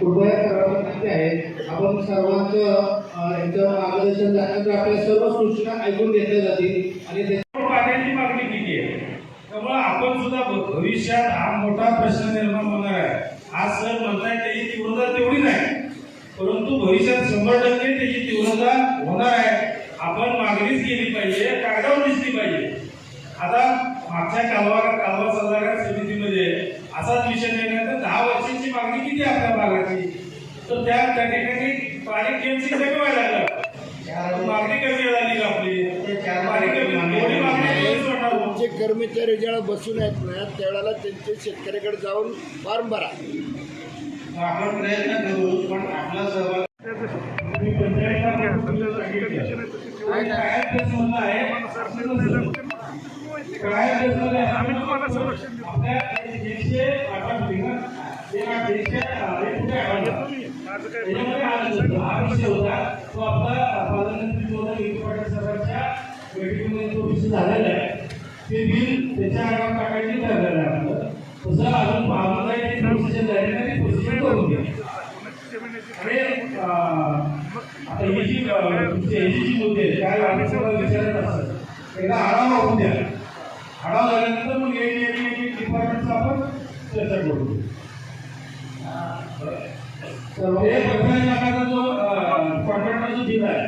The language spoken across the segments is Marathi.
कृपया सर्वांना विनंती आहे. आपण सर्वांचं अ, यांचं मार्गदर्शन झाल्यानंतर आपल्या सर्व सूचना ऐकून घेतल्या जातील आणि ते पाण्याची मागणी किती आहे? त्यामुळे आपण सुद्धा भविष्यात हा मोठा प्रश्न निर्माण होणार आहे. आज सर म्हणताय त्याची तीव्रता तेवढी नाही परंतु भविष्यात शंभर टक्के त्याची तीव्रता होणार आहे. आपण मागणीच केली पाहिजे कागदावर दिसली पाहिजे. आता मागच्या कालवा कालवा सल्लागार समितीमध्ये असाच विषय निर्णय दहा वर्षांची मागणी किती आपल्या तर त्या त्या ठिकाणी पाणी कमी व्हायला लागलं मागणी कमी झाली का आपली. जे कर्मचारी ज्यावेळेला बसून आहेत ना त्यावेळेला त्यांचे शेतकऱ्याकडे जाऊन फॉर्म भरा आपण प्रयत्न करू पण आपला सहभाग सांगितलं. तो आपला झालेला आहे ते बिल त्याच्या आगाम टाकायची ठरलेलं आहे आपलं तसं अजून महामंडळाची प्रोसिजर झालेलं आहे प्रोसिजर करून घ्या आणि आता ही जी तुमची ही जी मुद्दे काय आम्ही सगळं विचारत असतात एकदा आढावा होऊन द्या. आढावा झाल्यानंतर मग एक एक एक डिपार्टमेंटचा आपण चर्चा करू. हे पंचायत लाखाचा जो कॉन्ट्रॅक्टचा जो बिल आहे.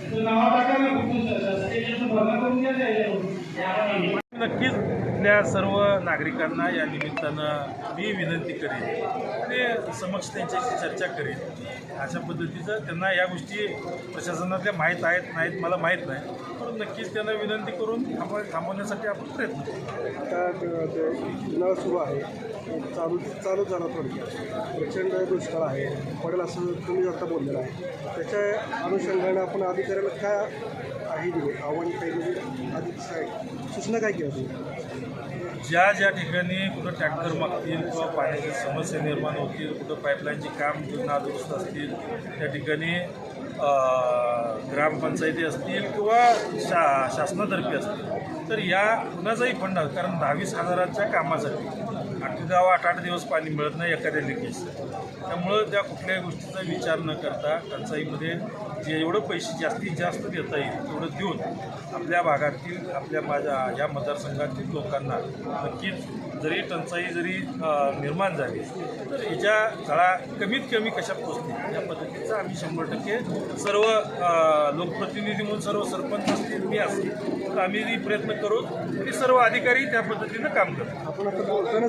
त्याचं नाव टाका ना फक्त शासकीय भरणा करून घ्या त्याच्यावर नक्कीच त्या सर्व नागरिकांना या निमित्तानं मी विनंती करेन आणि समक्ष त्यांच्याशी चर्चा करेन. अशा पद्धतीचं त्यांना या गोष्टी प्रशासनातल्या माहीत आहेत नाहीत मला माहीत नाही. पण नक्कीच त्यांना विनंती करून थांबव थांबवण्यासाठी आपण प्रयत्न करू. आता सुरू आहे. चालू चालू झाला थोडक्यात. प्रचंड दुष्काळ आहे. पडेल असं तुम्ही आता बोललेलं आहे. त्याच्या अनुषंगाने आपण अधिकाऱ्याला काय आहे दिले? आव्हान काही दिले? अधिक काय सूचना काय केली ज्या ज्या ठिकाणी कुठं ट्रॅक्टर मागतील किंवा पाण्याची समस्या निर्माण होतील कुठं पाईपलाईनची काम नादुरुस्त असतील त्या ठिकाणी ग्रामपंचायती असतील किंवा शा शासनातर्फे असतील तर या कुणाचाही फंड कारण दहावीस हजाराच्या कामासाठी आठ दहा आठ आठ दिवस पाणी मिळत नाही एखाद्या लिकेजचं. त्यामुळं त्या कुठल्याही गोष्टीचा विचार न करता टंचाईमध्ये जे एवढं पैसे जास्तीत जास्त देता येईल तेवढं देऊन आपल्या भागातील आपल्या माझ्या या मतदारसंघातील लोकांना नक्कीच जरी टंचाई जरी निर्माण झाली तर याच्या झळा कमीत कमी कशा पोचतील? या पद्धतीचं आम्ही शंभर टक्के सर्व लोकप्रतिनिधी म्हणून सर्व सरपंच असतील मी असतील तर आम्ही प्रयत्न करू आणि सर्व अधिकारी त्या पद्धतीनं काम करतो आपण आता बोलताना